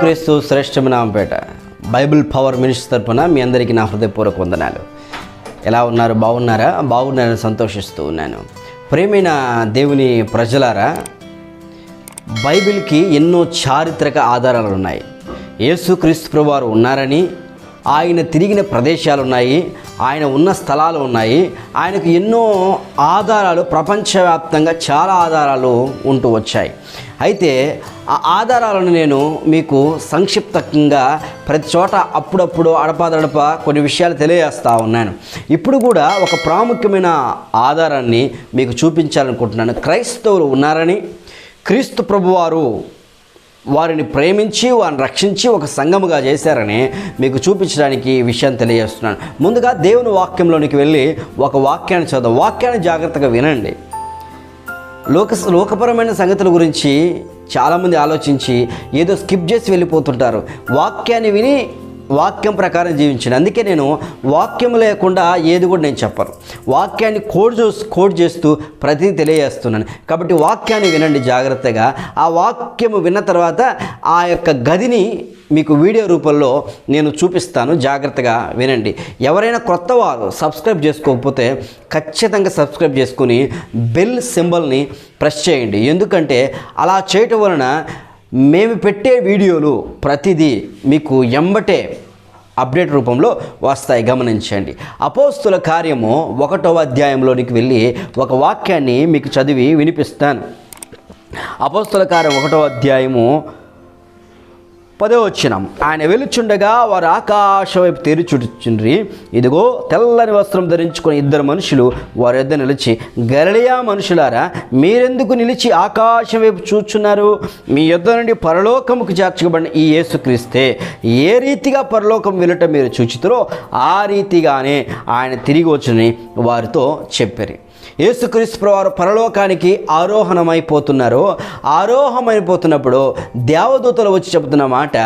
యేసుక్రీస్తు శ్రేష్టమనామపేట Bible power minister తరపున మీ అందరికీ నా హృదయపూర్వక వందనాలు. ఎలా ఉన్నారు? బాగున్నారా? బాగున్నారని సంతోషిస్తూ ఉన్నాను. ప్రేమైన దేవుని ప్రజలారా బైబిల్కి ఎన్నో చారిత్రక ఆధారాలు ఉన్నాయి. యేసుక్రీస్తు ప్రభువారు ఉన్నారని ఆయన తిరిగిన ప్రదేశాలు ఉన్నాయి ఆయన ఉన్న స్థలాలు ఉన్నాయి ఆయనకు ఎన్నో ఆధారాలు ప్రపంచవ్యాప్తంగా చాలా ఆధారాలు ఉంటూ వచ్చాయి. అయితే ఆ ఆధారాలను నేను మీకు సంక్షిప్తంగా ప్రతి చోట అప్పుడప్పుడు అడపాదడప కొన్ని విషయాలు తెలియజేస్తూ ఉన్నాను. ఇప్పుడు కూడా ఒక ప్రాముఖ్యమైన ఆధారాన్ని మీకు చూపించాలనుకుంటున్నాను. క్రైస్తవులు ఉన్నారని క్రీస్తు ప్రభువారు వారిని ప్రేమించి వారిని రక్షించి ఒక సంఘముగా చేశారని మీకు చూపించడానికి ఈ విషయం తెలియజేస్తున్నాను. ముందుగా దేవుని వాక్యంలోనికి వెళ్ళి ఒక వాక్యాన్ని చదువు. వాక్యాన్ని జాగ్రత్తగా వినండి. లోక లోకపరమైన సంగతుల గురించి చాలామంది ఆలోచించి ఏదో స్కిప్ చేసి వెళ్ళిపోతుంటారు. వాక్యాన్ని విని వాక్యం ప్రకారం జీవించండి. అందుకే నేను వాక్యం లేకుండా ఏది కూడా నేను చెప్పను. వాక్యాన్ని కోడ్ చూ కోడ్ చేస్తూ ప్రతిదీ తెలియజేస్తున్నాను. కాబట్టి వాక్యాన్ని వినండి జాగ్రత్తగా. ఆ వాక్యము విన్న తర్వాత ఆ యొక్క గదిని మీకు వీడియో రూపంలో నేను చూపిస్తాను. జాగ్రత్తగా వినండి. ఎవరైనా కొత్త వారు సబ్స్క్రైబ్ చేసుకోకపోతే ఖచ్చితంగా సబ్స్క్రైబ్ చేసుకుని బెల్ సింబల్ని ప్రెస్ చేయండి. ఎందుకంటే అలా చేయటం వలన మేము పెట్టే వీడియోలు ప్రతిదీ మీకు ఎంబటే అప్డేట్ రూపంలో వస్తాయి. గమనించండి. అపోస్తుల కార్యము ఒకటవ అధ్యాయంలోనికి వెళ్ళి ఒక వాక్యాన్ని మీకు చదివి వినిపిస్తాను. అపోస్తుల కార్యం ఒకటవ అధ్యాయము పదో వచ్చినం ఆయన వెలుచుండగా వారు ఆకాశం వైపు తెరిచుచుండ్రి ఇదిగో తెల్లని వస్త్రం ధరించుకుని ఇద్దరు మనుషులు వారి వద్ద నిలిచి గరళియా మనుషులారా మీరెందుకు నిలిచి ఆకాశం వైపు చూచున్నారు? మీ యుద్ధ నుండి పరలోకముకు చేర్చబడిన ఈ యేసుక్రీస్తే ఏ రీతిగా పరలోకం వెళ్ళటం మీరు చూచితురో ఆ రీతిగానే ఆయన తిరిగి వచ్చుని వారితో చెప్పారు. యేసుక్రీస్తు వారు పరలోకానికి ఆరోహణమైపోతున్నారు. ఆరోహమైపోతున్నప్పుడు దేవదూతలు వచ్చి చెబుతున్న మాట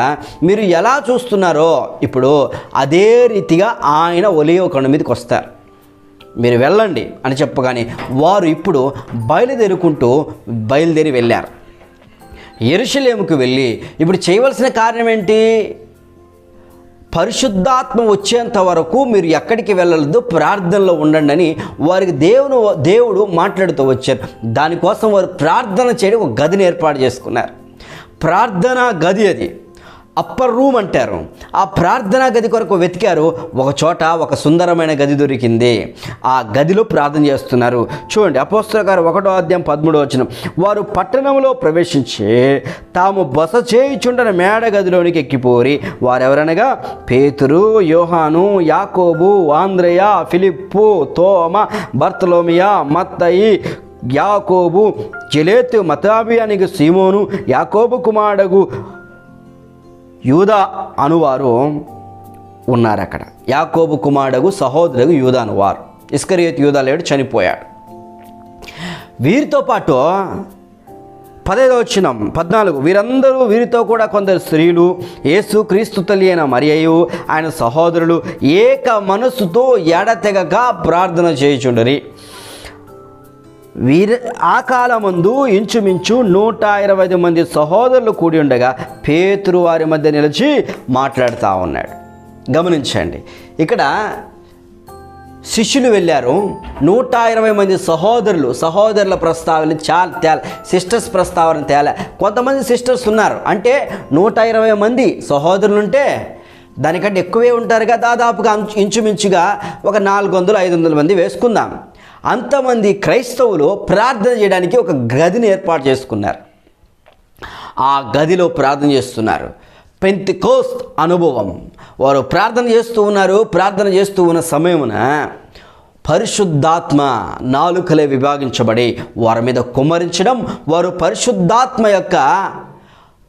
మీరు ఎలా చూస్తున్నారో ఇప్పుడు అదే రీతిగా ఆయన ఒలియో కొండ మీదకి వస్తారు. మీరు వెళ్ళండి అని చెప్పగానే వారు ఇప్పుడు బయలుదేరుకుంటూ బయలుదేరి వెళ్ళారు. ఎరుషలేముకు వెళ్ళి ఇప్పుడు చేయవలసిన కారణం ఏంటి పరిశుద్ధాత్మ వచ్చేంత వరకు మీరు ఎక్కడికి వెళ్ళలేదు ప్రార్థనలో ఉండండి అని వారికి దేవుని దేవుడు మాట్లాడుతూ వచ్చారు. దానికోసం వారు ప్రార్థన చేయడం ఒక గదిని ఏర్పాటు చేసుకున్నారు. ప్రార్థనా గది అది. అప్పర్ రూమ్ అంటారు. ఆ ప్రార్థనా గది కొరకు వెతికారు. ఒక చోట ఒక సుందరమైన గది దొరికింది. ఆ గదిలో ప్రార్థన చేస్తున్నారు. చూడండి అపోస్తుల గారు ఒకటో అధ్యాయం పదమూడో వచ్చిన వారు పట్టణంలో ప్రవేశించి తాము బస చేయుచుండన మేడ గదిలోనికి ఎక్కిపోరి. వారెవరనగా? పేతురు యోహాను యాకోబు ఆంధ్రయ ఫిలిప్పు తోమ బర్తలోమియా మత్తయి యాకోబు జలేతు మతాబియానికి సీమోను యాకోబు కుమారుడు యూదా అనువారు ఉన్నారు అక్కడ యాకోబు కుమారుడు సహోదరుడు యూదా అనువారు. ఇస్కరియత్ యూదా లేడు చనిపోయాడు. వీరితో పాటు పదైదో వచ్చిన పద్నాలుగు వీరందరూ వీరితో కూడా కొందరు స్త్రీలు యేసు క్రీస్తు తల్లి అయిన మరియయు ఆయన సహోదరులు ఏక మనస్సుతో ఎడతెగక ప్రార్థన చేయుచుండరి. వీరి ఆ కాలమందు ఇంచుమించు నూట ఇరవై ఐదు మంది సహోదరులు కూడి ఉండగా పేతురు వారి మధ్య నిలిచి మాట్లాడుతూ ఉన్నాడు. గమనించండి. ఇక్కడ శిష్యులు వెళ్ళారు. నూట ఇరవై మంది సహోదరులు సహోదరుల ప్రస్తావన చాలా తేల సిస్టర్స్ ప్రస్తావన తేల. కొంతమంది సిస్టర్స్ ఉన్నారు. అంటే నూట ఇరవై మంది సహోదరులు ఉంటే దానికంటే ఎక్కువే ఉంటారుగా దాదాపుగా ఇంచుమించుగా ఒక నాలుగు వందలు ఐదు వందల మంది వేసుకుందాం. అంతమంది క్రైస్తవులు ప్రార్థన చేయడానికి ఒక గదిని ఏర్పాటు చేసుకున్నారు. ఆ గదిలో ప్రార్థన చేస్తున్నారు. పెంతికోస్త్ అనుభవం. వారు ప్రార్థన చేస్తూ ఉన్నారు. ప్రార్థన చేస్తూ ఉన్న సమయమున పరిశుద్ధాత్మ నాలుకలే విభాగించబడి వారి మీద కుమ్మరించడం వారు పరిశుద్ధాత్మ యొక్క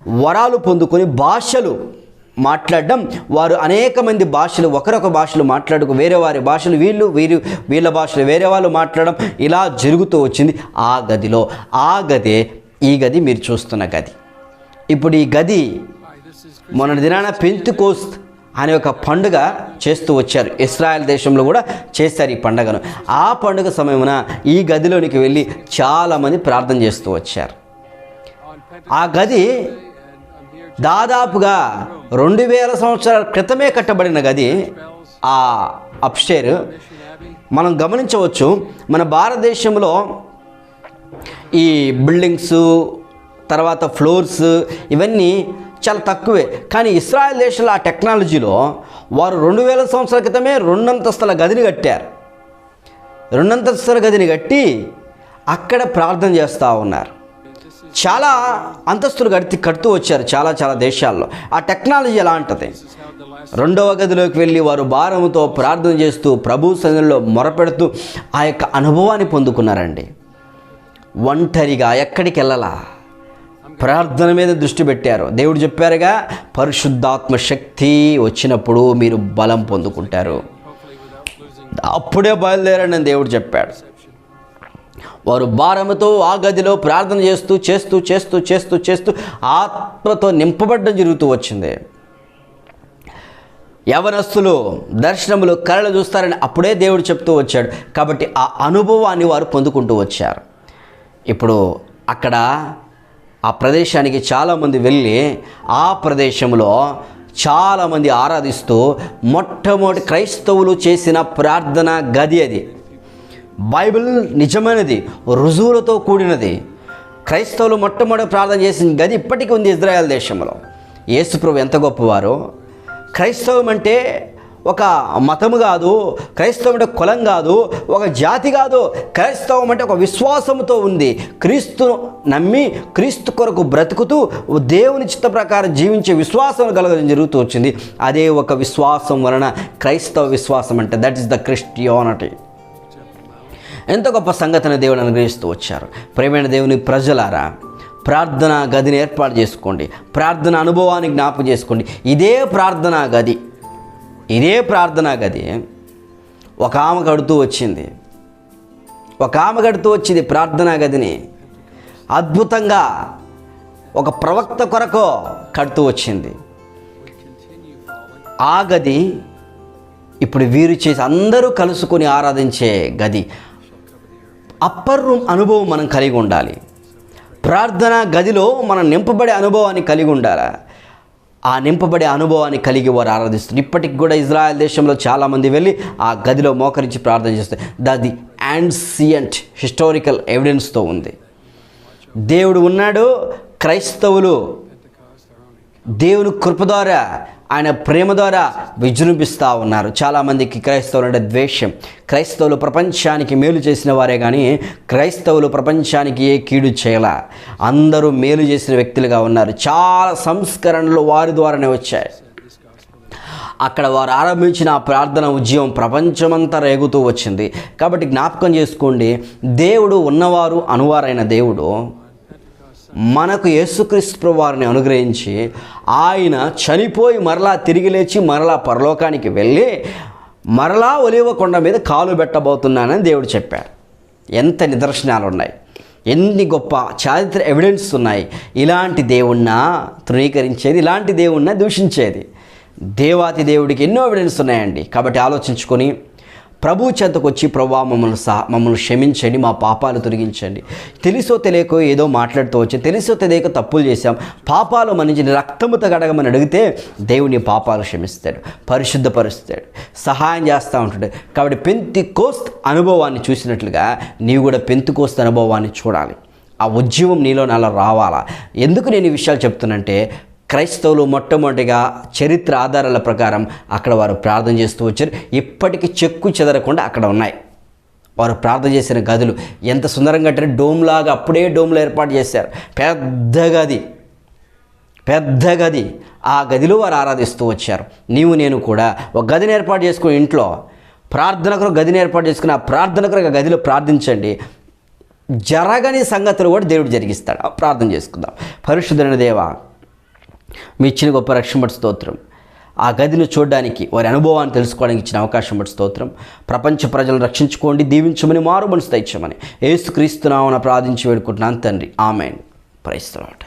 వరాలు పొందుకొని భాషలు మాట్లాడడం వారు అనేక మంది భాషలు ఒకరొక భాషలు మాట్లాడుకు వేరే వారి భాషలు వీళ్ళు వీరు వీళ్ళ భాషలు వేరే వాళ్ళు మాట్లాడడం ఇలా జరుగుతూ వచ్చింది ఆ గదిలో. ఆ గదే ఈ గది మీరు చూస్తున్న గది. ఇప్పుడు ఈ గది మొన్న దినాన పెంతుకోస్త్ అనే ఒక పండుగ చేస్తూ వచ్చారు. ఇస్రాయల్ దేశంలో కూడా చేస్తారు ఈ పండుగను. ఆ పండుగ సమయమున ఈ గదిలోనికి వెళ్ళి చాలామంది ప్రార్థన చేస్తూ వచ్చారు. ఆ గది దాదాపుగా రెండు వేల సంవత్సరాల క్రితమే కట్టబడిన గది ఆ అప్స్టేర్. మనం గమనించవచ్చు మన భారతదేశంలో ఈ బిల్డింగ్స్ తర్వాత ఫ్లోర్స్ ఇవన్నీ చాలా తక్కువే. కానీ ఇస్రాయల్ దేశంలో ఆ టెక్నాలజీలో వారు రెండు వేల సంవత్సరాల క్రితమే రెండంతస్తుల గదిని కట్టారు. రెండంతస్తుల గదిని కట్టి అక్కడ ప్రార్థన చేస్తూ ఉన్నారు. చాలా అంతస్తులు కట్టి కడుతూ వచ్చారు చాలా చాలా దేశాల్లో. ఆ టెక్నాలజీ ఎలా ఉంటుంది రెండవ గదిలోకి వెళ్ళి వారు భారంతో ప్రార్థన చేస్తూ ప్రభు సన్నిధిలో మొరపెడుతూ ఆ యొక్క అనుభవాన్ని పొందుకున్నారండి. ఒంటరిగా ఎక్కడికి వెళ్ళాలా? ప్రార్థన మీద దృష్టి పెట్టారు. దేవుడు చెప్పారుగా పరిశుద్ధాత్మ శక్తి వచ్చినప్పుడు మీరు బలం పొందుకుంటారు. అప్పుడే బయలుదేరండి దేవుడు చెప్పాడు. వారు భారముతో ఆ గదిలో ప్రార్థన చేస్తూ చేస్తూ చేస్తూ చేస్తూ చేస్తూ ఆత్మతో నింపబడ్డం జరుగుతూ వచ్చింది. యవనస్తులు దర్శనములు కళలు చూస్తారని అప్పుడే దేవుడు చెప్తూ వచ్చాడు. కాబట్టి ఆ అనుభవాన్ని వారు పొందుకుంటూ వచ్చారు. ఇప్పుడు అక్కడ ఆ ప్రదేశానికి చాలామంది వెళ్ళి ఆ ప్రదేశంలో చాలామంది ఆరాధిస్తూ మొట్టమొదటి క్రైస్తవులు చేసిన ప్రార్థన గది అది. బైబిల్ నిజమైనది రుజువులతో కూడినది. క్రైస్తవులు మొట్టమొదటి ప్రార్థన చేసిన గది ఇప్పటికీ ఉంది ఇజ్రాయెల్ దేశంలో. యేసుప్రభు ఎంత గొప్పవారో. క్రైస్తవం అంటే ఒక మతము కాదు క్రైస్తవం అంటే కులం కాదు ఒక జాతి కాదు. క్రైస్తవం అంటే ఒక విశ్వాసంతో ఉంది. క్రీస్తు నమ్మి క్రీస్తు కొరకు బ్రతుకుతూ దేవుని చిత్త ప్రకారం జీవించే విశ్వాసం కలగడం జరుగుతూ వచ్చింది. అదే ఒక విశ్వాసం వలన క్రైస్తవ విశ్వాసం అంటే దట్ ఈస్ ద క్రిస్టియానిటీ ఎంత గొప్ప సంగతిని దేవుని అనుగ్రహిస్తూ వచ్చారు. ప్రేమైన దేవుని ప్రజలారా ప్రార్థన గదిని ఏర్పాటు చేసుకోండి. ప్రార్థన అనుభవాన్ని జ్ఞాపకం చేసుకోండి. ఇదే ప్రార్థనా గది ఇదే ప్రార్థనా గది ఒక ఆమె కడుతూ వచ్చింది. ఒక ఆమె కడుతూ వచ్చింది ప్రార్థనా గదిని. అద్భుతంగా ఒక ప్రవక్త కొరకు కడుతూ వచ్చింది. ఆ గది ఇప్పుడు వీరు చేసి అందరూ కలుసుకొని ఆరాధించే గది. అప్పర్ రూమ్ అనుభవం మనం కలిగి ఉండాలి. ప్రార్థన గదిలో మనం నింపబడే అనుభవాన్ని కలిగి ఉండాలి? ఆ నింపబడే అనుభవాన్ని కలిగి వారు ఆరాధిస్తారు ఇప్పటికి కూడా ఇజ్రాయెల్ దేశంలో చాలామంది వెళ్ళి ఆ గదిలో మోకరించి ప్రార్థన చేస్తారు. దది యాన్సియంట్ హిస్టారికల్ ఎవిడెన్స్తో ఉంది. దేవుడు ఉన్నాడు క్రైస్తవులు దేవుని కృప ద్వారా ఆయన ప్రేమ ద్వారా విజృంభిస్తూ ఉన్నారు. చాలామందికి క్రైస్తవులు అంటే ద్వేషం. క్రైస్తవులు ప్రపంచానికి మేలు చేసిన వారే కానీ క్రైస్తవులు ప్రపంచానికి ఏ కీడు చేయాల. అందరూ మేలు చేసిన వ్యక్తులుగా ఉన్నారు. చాలా సంస్కరణలు వారి ద్వారానే వచ్చాయి. అక్కడ వారు ఆరంభించిన ఆ ప్రార్థన ఉద్యమం ప్రపంచమంతా రేగుతూ వచ్చింది. కాబట్టి జ్ఞాపకం చేసుకోండి దేవుడు ఉన్నవారు అనువారైన దేవుడు మనకు యేసుక్రీస్తు వారిని అనుగ్రహించి ఆయన చనిపోయి మరలా తిరిగి లేచి మరలా పరలోకానికి వెళ్ళి మరలా ఒలివ కొండ మీద కాలు పెట్టబోతున్నానని దేవుడు చెప్పాడు. ఎంత నిదర్శనాలు ఉన్నాయి ఎన్ని గొప్ప చారిత్ర ఎవిడెన్స్ ఉన్నాయి. ఇలాంటి దేవుణ్ణా తృణీకరించేది ఇలాంటి దేవుణ్ణా దూషించేది. దేవాతి దేవుడికి ఎన్నో ఎవిడెన్స్ ఉన్నాయండి. కాబట్టి ఆలోచించుకొని ప్రభు చెంతకు వచ్చి ప్రభా మమ్మల్ని సహ మమ్మల్ని క్షమించండి మా పాపాలు తొలగించండి. తెలుసో తెలియకో ఏదో మాట్లాడుతూ వచ్చి తెలుసో తెలియక తప్పులు చేశాం. పాపాలు మనిషి రక్తముతో గడగమని అడిగితే దేవుని పాపాలు క్షమిస్తాడు పరిశుద్ధపరుస్తాడు సహాయం చేస్తూ ఉంటాడు. కాబట్టి పెంతి కోస్త్ అనుభవాన్ని చూసినట్లుగా నీవు కూడా పెంతు కోస్త్ అనుభవాన్ని చూడాలి. ఆ ఉద్యమం నీలో నాలో రావాలా? ఎందుకు నేను ఈ విషయాలు చెప్తున్నంటే క్రైస్తవులు మొట్టమొదటిగా చరిత్ర ఆధారాల ప్రకారం అక్కడ వారు ప్రార్థన చేస్తూ వచ్చారు. ఇప్పటికీ చెక్కు చెదరకుండా అక్కడ ఉన్నాయి. వారు ప్రార్థన చేసిన గదులు ఎంత సుందరంగా అంటే డోమ్లాగా అప్పుడే డోమ్లో ఏర్పాటు చేశారు. పెద్ద గది. పెద్ద గది. ఆ గదిలో వారు ఆరాధిస్తూ వచ్చారు. నీవు నేను కూడా ఒక గదిని ఏర్పాటు చేసుకుని ఇంట్లో ప్రార్థనకు గదిని ఏర్పాటు చేసుకుని ఆ ప్రార్థనకు గదిలో ప్రార్థించండి. జరగని సంగతులు కూడా దేవుడు జరిగిస్తాడు. ప్రార్థన చేసుకుందాం. పరిశుద్ధమైన దేవా మీ ఇచ్చిన గొప్ప రక్షణ బట్టి స్తోత్రం. ఆ గదిని చూడడానికి వారి అనుభవాన్ని తెలుసుకోవడానికి ఇచ్చిన అవకాశం బట్టి స్తోత్రం. ప్రపంచ ప్రజలను రక్షించుకోండి దీవించమని మారు మనసు తెచ్చమని. ఏసుక్రీస్తున్నామని ప్రార్థించి వేడుకుంటున్నాను తండ్రి. ఆమె ప్రైస్తలాట